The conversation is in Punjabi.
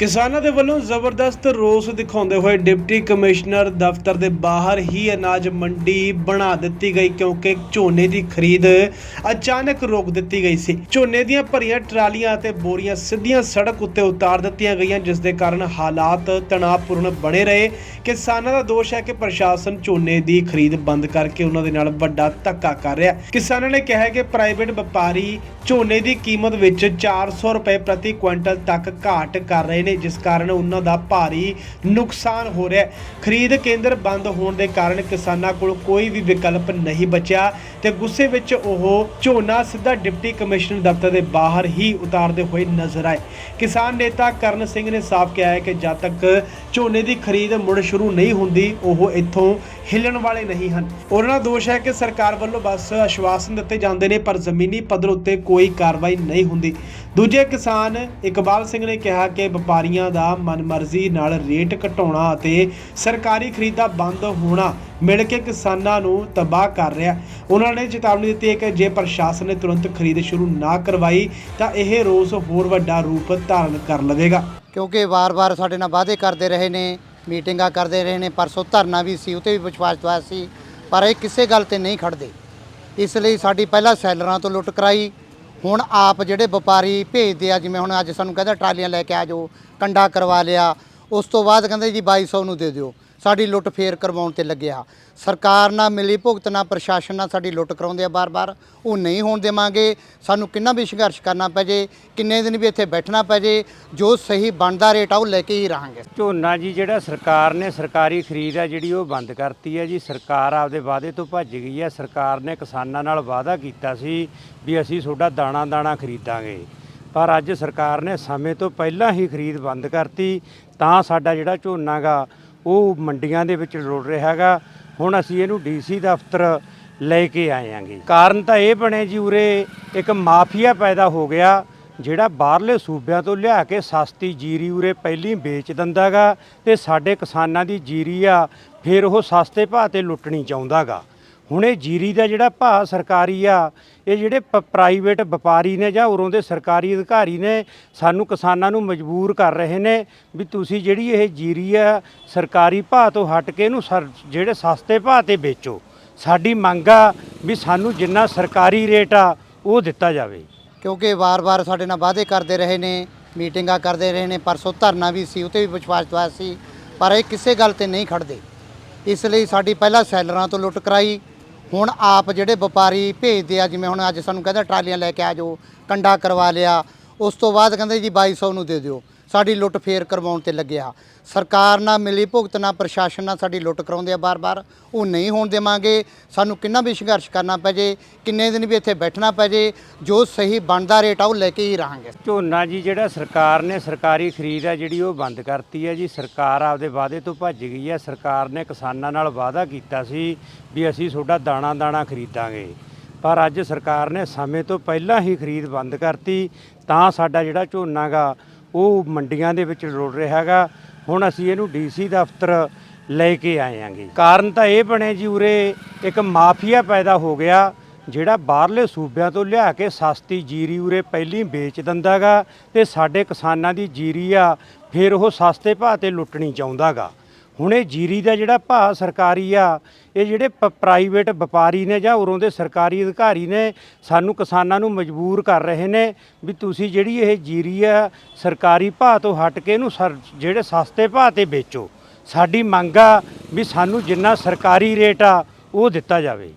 ਕਿਸਾਨਾਂ ਦੇ ਵੱਲੋਂ ਜ਼ਬਰਦਸਤ ਰੋਸ ਦਿਖਾਉਂਦੇ ਹੋਏ ਡਿਪਟੀ ਕਮਿਸ਼ਨਰ ਦਫ਼ਤਰ ਦੇ ਬਾਹਰ ਹੀ ਅਨਾਜ ਮੰਡੀ ਬਣਾ ਦਿੱਤੀ ਗਈ ਕਿਉਂਕਿ ਝੋਨੇ ਦੀ ਖਰੀਦ ਅਚਾਨਕ ਰੋਕ ਦਿੱਤੀ ਗਈ ਸੀ। ਝੋਨੇ ਦੀਆਂ ਭਰੀਆਂ ਟਰਾਲੀਆਂ ਅਤੇ ਬੋਰੀਆਂ ਸਿੱਧੀਆਂ ਸੜਕ ਉੱਤੇ ਉਤਾਰ ਦਿੱਤੀਆਂ ਗਈਆਂ, ਜਿਸ ਦੇ ਕਾਰਨ ਹਾਲਾਤ ਤਣਾਅਪੂਰਨ ਬਣੇ ਰਹੇ। ਕਿਸਾਨਾਂ ਦਾ ਦੋਸ਼ ਹੈ ਕਿ ਪ੍ਰਸ਼ਾਸਨ ਝੋਨੇ ਦੀ ਖਰੀਦ ਬੰਦ ਕਰਕੇ ਉਹਨਾਂ ਦੇ ਨਾਲ ਵੱਡਾ ਧੱਕਾ ਕਰ ਰਿਹਾ ਕਿਸਾਨਾਂ ਨੇ ਕਿਹਾ ਕਿ ਪ੍ਰਾਈਵੇਟ ਵਪਾਰੀ ਝੋਨੇ ਦੀ ਕੀਮਤ ਵਿੱਚ 400 ਰੁਪਏ ਪ੍ਰਤੀ ਕੁਇੰਟਲ ਤੱਕ ਘਾਟ ਕਰ ਰਹੇ ਨੇ। ਜਿਸ ਕਾਰਨ ਉਹਨਾਂ ਦਾ ਭਾਰੀ ਨੁਕਸਾਨ ਹੋ ਰਿਹਾ ਹੈ। ਖਰੀਦ ਕੇਂਦਰ ਬੰਦ ਹੋਣ ਦੇ ਕਾਰਨ ਕਿਸਾਨਾਂ ਕੋਲ ਕੋਈ ਵੀ ਵਿਕਲਪ ਨਹੀਂ ਬਚਿਆ। ਤੇ ਗੁੱਸੇ ਵਿੱਚ ਉਹ ਝੋਨਾ ਸਿੱਧਾ ਡਿਪਟੀ ਕਮਿਸ਼ਨਰ ਦਫ਼ਤਰ ਦੇ ਬਾਹਰ ਹੀ ਉਤਾਰਦੇ ਹੋਏ ਨਜ਼ਰ ਆਏ। ਕਿਸਾਨ ਨੇਤਾ ਕਰਨ ਸਿੰਘ ਨੇ ਸਾਫ਼ ਕਿਹਾ ਹੈ ਕਿ ਜਦ ਤੱਕ ਝੋਨੇ ਦੀ ਖਰੀਦ ਮੁੜ ਸ਼ੁਰੂ ਨਹੀਂ ਹੁੰਦੀ, ਉਹ ਇੱਥੋਂ ਹਿੱਲਣ ਵਾਲੇ ਨਹੀਂ ਹਨ। ਉਹਨਾਂ ਦਾ ਦੋਸ਼ ਹੈ ਕਿ ਸਰਕਾਰ ਵੱਲੋਂ ਬਸ ਆਸ਼ਵਾਸਨ ਦਿੱਤੇ ਜਾਂਦੇ ਨੇ, ਪਰ ਜ਼ਮੀਨੀ ਪੱਧਰ ਉੱਤੇ ਕੋਈ ਕਾਰਵਾਈ ਨਹੀਂ ਹੁੰਦੀ। ਦੂਜੇ ਕਿਸਾਨ ਇਕਬਾਲ ਸਿੰਘ ਨੇ ਕਿਹਾ ਕਿ ਵਪਾਰੀਆਂ ਦਾ ਮਨਮਰਜ਼ੀ ਨਾਲ ਰੇਟ ਘਟਾਉਣਾ ਅਤੇ ਸਰਕਾਰੀ ਖਰੀਦਾ ਬੰਦ ਹੋਣਾ ਮਿਲ ਕੇ ਕਿਸਾਨਾਂ ਨੂੰ ਤਬਾਹ ਕਰ ਰਿਹਾ। ਉਹਨਾਂ ਨੇ ਚੇਤਾਵਨੀ ਦਿੱਤੀ ਹੈ ਕਿ ਜੇ ਪ੍ਰਸ਼ਾਸਨ ਨੇ ਤੁਰੰਤ ਖਰੀਦ ਸ਼ੁਰੂ ਨਾ ਕਰਵਾਈ, ਤਾਂ ਇਹ ਰੋਸ ਹੋਰ ਵੱਡਾ ਰੂਪ ਧਾਰਨ ਕਰ ਲਵੇਗਾ। ਕਿਉਂਕਿ ਵਾਰ-ਵਾਰ ਸਾਡੇ ਨਾਲ ਵਾਅਦੇ ਕਰਦੇ ਰਹੇ ਨੇ, ਮੀਟਿੰਗਾਂ ਕਰਦੇ ਰਹੇ ਨੇ ਪਰਸੋਂ ਧਰਨਾ ਵੀ ਸੀ ਉਤੇ ਵੀ ਵਿਸ਼ਵਾਸ ਦਵਾਇਆ ਸੀ, ਪਰ ਇਹ ਕਿਸੇ ਗੱਲ ਤੇ ਨਹੀਂ ਖੜਦੇ। ਇਸ ਲਈ ਸਾਡੀ ਪਹਿਲਾਂ ਸੈਲਰਾਂ ਤੋਂ ਲੁੱਟ ਕਰਾਈ। ਹੁਣ ਆਪ ਜਿਹੜੇ ਵਪਾਰੀ ਭੇਜਦੇ ਆ, ਜਿਵੇਂ ਹੁਣ ਅੱਜ ਸਾਨੂੰ ਕਹਿੰਦਾ ਟਰਾਲੀਆਂ ਲੈ ਕੇ ਆ ਜਾਓ, ਕੰਡਾ ਕਰਵਾ ਲਿਆ, ਉਸ ਤੋਂ ਬਾਅਦ ਕਹਿੰਦੇ ਜੀ 2200 ਨੂੰ ਦੇ ਦਿਓ। ਸਾਡੀ ਲੁੱਟ ਫੇਰ ਕਰਵਾਉਣ ਤੇ ਲੱਗਿਆ। ਸਰਕਾਰ ਨਾਲ ਮਿਲੀ ਭੁਗਤ ਨਾਲ ਪ੍ਰਸ਼ਾਸਨ ਨਾਲ ਸਾਡੀ ਲੁੱਟ ਕਰਾਉਂਦੇ ਆ ਬਾਰ-ਬਾਰ। ਉਹ ਨਹੀਂ ਹੋਣ ਦੇਵਾਂਗੇ। ਸਾਨੂੰ ਕਿੰਨਾ ਵੀ ਸੰਘਰਸ਼ ਕਰਨਾ ਪੈ ਜੇ, ਕਿੰਨੇ ਦਿਨ ਵੀ ਇੱਥੇ ਬੈਠਣਾ ਪੈ ਜੇ, ਜੋ ਸਹੀ ਬਣਦਾ ਰੇਟ ਆ ਉਹ ਲੈ ਕੇ ਹੀ ਰਹਾਂਗੇ। ਝੋਨਾ ਜੀ, ਜਿਹੜਾ ਸਰਕਾਰ ਨੇ ਸਰਕਾਰੀ ਖਰੀਦ ਆ ਜਿਹੜੀ ਉਹ ਬੰਦ ਕਰਤੀ ਹੈ ਜੀ। ਸਰਕਾਰ ਆਪਦੇ ਵਾਅਦੇ ਤੋਂ ਭੱਜ ਗਈ ਹੈ ਸਰਕਾਰ ਨੇ ਕਿਸਾਨਾਂ ਨਾਲ ਵਾਅਦਾ ਕੀਤਾ ਸੀ ਵੀ ਅਸੀਂ ਤੁਹਾਡਾ ਦਾਣਾ ਦਾਣਾ ਖਰੀਦਾਂਗੇ। ਪਰ ਅੱਜ ਸਰਕਾਰ ਨੇ ਸਮੇਂ ਤੋਂ ਪਹਿਲਾਂ ਹੀ ਖਰੀਦ ਬੰਦ ਕਰਤੀ। ਤਾਂ ਸਾਡਾ ਜਿਹੜਾ ਝੋਨਾ ਗਾ ਉਹ ਮੰਡੀਆਂ ਦੇ ਵਿੱਚ ਰੁਲ ਰਿਹਾ ਹੈਗਾ। ਹੁਣ ਅਸੀਂ ਇਹਨੂੰ ਡੀਸੀ ਦਫ਼ਤਰ ਲੈ ਕੇ ਆਏ ਆਂਗੇ ਕਾਰਨ ਤਾਂ ਇਹ ਬਣੇ ਜੀ ਉਰੇ, ਇੱਕ ਮਾਫੀਆ ਪੈਦਾ ਹੋ ਗਿਆ, ਜਿਹੜਾ ਬਾਹਰਲੇ ਸੂਬਿਆਂ ਤੋਂ ਲਿਆ ਕੇ ਸਸਤੀ ਜੀਰੀ ਉਰੇ ਪਹਿਲੀ ਵੇਚ ਦਿੰਦਾਗਾ ਤੇ ਸਾਡੇ ਕਿਸਾਨਾਂ ਦੀ ਜੀਰੀ ਆ, ਫਿਰ ਉਹ ਸਸਤੇ ਭਾਅ ਤੇ ਲੁੱਟਣੀ ਚਾਹੁੰਦਾਗਾ ਹੁਣ ਇਹ ਜੀਰੀ ਦਾ ਜਿਹੜਾ ਭਾਅ ਸਰਕਾਰੀ ਆ, ਇਹ ਜਿਹੜੇ ਪ- ਪ੍ਰਾਈਵੇਟ ਵਪਾਰੀ ਨੇ ਜਾਂ ਉਰੋਂ ਦੇ ਸਰਕਾਰੀ ਅਧਿਕਾਰੀ ਨੇ, ਸਾਨੂੰ ਕਿਸਾਨਾਂ ਨੂੰ ਮਜਬੂਰ ਕਰ ਰਹੇ ਨੇ ਵੀ ਤੁਸੀਂ ਜਿਹੜੀ ਇਹ ਜੀਰੀ ਆ, ਸਰਕਾਰੀ ਭਾਅ ਤੋਂ ਹਟ ਕੇ ਇਹਨੂੰ ਸਰ- ਜਿਹੜੇ ਸਸਤੇ ਭਾਅ ਤੇ ਵੇਚੋ। ਸਾਡੀ ਮੰਗ ਆ ਵੀ ਸਾਨੂੰ ਜਿੰਨਾ ਸਰਕਾਰੀ ਰੇਟ ਆ, ਉਹ ਦਿੱਤਾ ਜਾਵੇ। ਕਿਉਂਕਿ ਵਾਰ-ਵਾਰ ਸਾਡੇ ਨਾਲ ਵਾਅਦੇ ਕਰਦੇ ਰਹੇ ਨੇ, ਮੀਟਿੰਗਾਂ ਕਰਦੇ ਰਹੇ ਨੇ, ਪਰਸੋਂ ਧਰਨਾ ਵੀ ਸੀ ਉਤੇ ਵੀ ਵਿਸ਼ਵਾਸ ਦਵਾਇਆ ਸੀ, ਪਰ ਇਹ ਕਿਸੇ ਗੱਲ ਤੇ ਨਹੀਂ ਖੜਦੇ। ਇਸ ਲਈ ਸਾਡੀ ਪਹਿਲਾਂ ਸੈਲਰਾਂ ਤੋਂ ਲੁੱਟ ਕਰਾਈ ਹੁਣ ਆਪ ਜਿਹੜੇ ਵਪਾਰੀ ਭੇਜਦੇ ਆ, ਜਿਵੇਂ ਹੁਣ ਅੱਜ ਸਾਨੂੰ ਕਹਿੰਦਾ ਟਰਾਲੀਆਂ ਲੈ ਕੇ ਆ ਜਾਓ, ਕੰਡਾ ਕਰਵਾ ਲਿਆ, ਉਸ ਤੋਂ ਬਾਅਦ ਕਹਿੰਦੇ ਜੀ 2200 ਨੂੰ ਦੇ ਦਿਓ। ਸਾਡੀ ਲੁੱਟ ਫੇਰ ਕਰਵਾਉਣ ਤੇ ਲੱਗਿਆ। ਸਰਕਾਰ ਨਾਲ ਮਿਲੀ ਭੁਗਤ ਨਾਲ ਪ੍ਰਸ਼ਾਸਨ ਨਾਲ ਸਾਡੀ ਲੁੱਟ ਕਰਾਉਂਦੇ ਆ ਬਾਰ-ਬਾਰ। ਉਹ ਨਹੀਂ ਹੋਣ ਦੇਵਾਂਗੇ। ਸਾਨੂੰ ਕਿੰਨਾ ਵੀ ਸੰਘਰਸ਼ ਕਰਨਾ ਪੈ ਜੇ, ਕਿੰਨੇ ਦਿਨ ਵੀ ਇੱਥੇ ਬੈਠਣਾ ਪੈ ਜੇ, ਜੋ ਸਹੀ ਬਣਦਾ ਰੇਟ ਆ, ਉਹ ਲੈ ਕੇ ਹੀ ਰਹਾਂਗੇ। ਝੋਨਾ ਜੀ ਜਿਹੜਾ ਸਰਕਾਰ ਨੇ ਸਰਕਾਰੀ ਖਰੀਦ ਆ ਜਿਹੜੀ, ਉਹ ਬੰਦ ਕਰਤੀ ਹੈ ਜੀ। ਸਰਕਾਰ ਆਪਦੇ ਵਾਅਦੇ ਤੋਂ ਭੱਜ ਗਈ ਹੈ ਸਰਕਾਰ ਨੇ ਕਿਸਾਨਾਂ ਨਾਲ ਵਾਅਦਾ ਕੀਤਾ ਸੀ ਵੀ ਅਸੀਂ ਤੁਹਾਡਾ ਦਾਣਾ ਦਾਣਾ ਖਰੀਦਾਂਗੇ। ਪਰ ਅੱਜ ਸਰਕਾਰ ਨੇ ਸਮੇਂ ਤੋਂ ਪਹਿਲਾਂ ਹੀ ਖਰੀਦ ਬੰਦ ਕਰਤੀ। ਤਾਂ ਸਾਡਾ ਜਿਹੜਾ ਝੋਨਾ ਗਾ ਉਹ ਮੰਡੀਆਂ ਦੇ ਵਿੱਚ ਰੁਲ ਰਿਹਾ ਹੈਗਾ। ਹੁਣ ਅਸੀਂ ਇਹਨੂੰ ਡੀਸੀ ਦਫ਼ਤਰ ਲੈ ਕੇ ਆਏ ਆਂਗੇ ਕਾਰਨ ਤਾਂ ਇਹ ਬਣੇ ਜੀ ਉਰੇ ਇੱਕ ਮਾਫੀਆ ਪੈਦਾ ਹੋ ਗਿਆ, ਜਿਹੜਾ ਬਾਹਰਲੇ ਸੂਬਿਆਂ ਤੋਂ ਲਿਆ ਕੇ ਸਸਤੀ ਜੀਰੀ ਉਰੇ ਪਹਿਲੀ ਵੇਚ ਦਿੰਦਾਗਾ ਤੇ ਸਾਡੇ ਕਿਸਾਨਾਂ ਦੀ ਜੀਰੀ ਆ, ਫਿਰ ਉਹ ਸਸਤੇ ਭਾਅ ਤੇ ਲੁੱਟਣੀ ਚਾਹੁੰਦਾਗਾ ਹੁਣ ਇਹ ਜੀਰੀ ਦਾ ਜਿਹੜਾ ਭਾਅ ਸਰਕਾਰੀ ਆ, ਇਹ ਜਿਹੜੇ ਪ- ਪ੍ਰਾਈਵੇਟ ਵਪਾਰੀ ਨੇ ਜਾਂ ਉਰੋਂ ਦੇ ਸਰਕਾਰੀ ਅਧਿਕਾਰੀ ਨੇ, ਸਾਨੂੰ ਕਿਸਾਨਾਂ ਨੂੰ ਮਜਬੂਰ ਕਰ ਰਹੇ ਨੇ ਵੀ ਤੁਸੀਂ ਜਿਹੜੀ ਇਹ ਜੀਰੀ ਆ, ਸਰਕਾਰੀ ਭਾਅ ਤੋਂ ਹਟ ਕੇ ਇਹਨੂੰ ਸਰ- ਜਿਹੜੇ ਸਸਤੇ ਭਾਅ ਤੇ ਵੇਚੋ। ਸਾਡੀ ਮੰਗ ਆ ਵੀ ਸਾਨੂੰ ਜਿੰਨਾ ਸਰਕਾਰੀ ਰੇਟ ਆ, ਉਹ ਦਿੱਤਾ ਜਾਵੇ।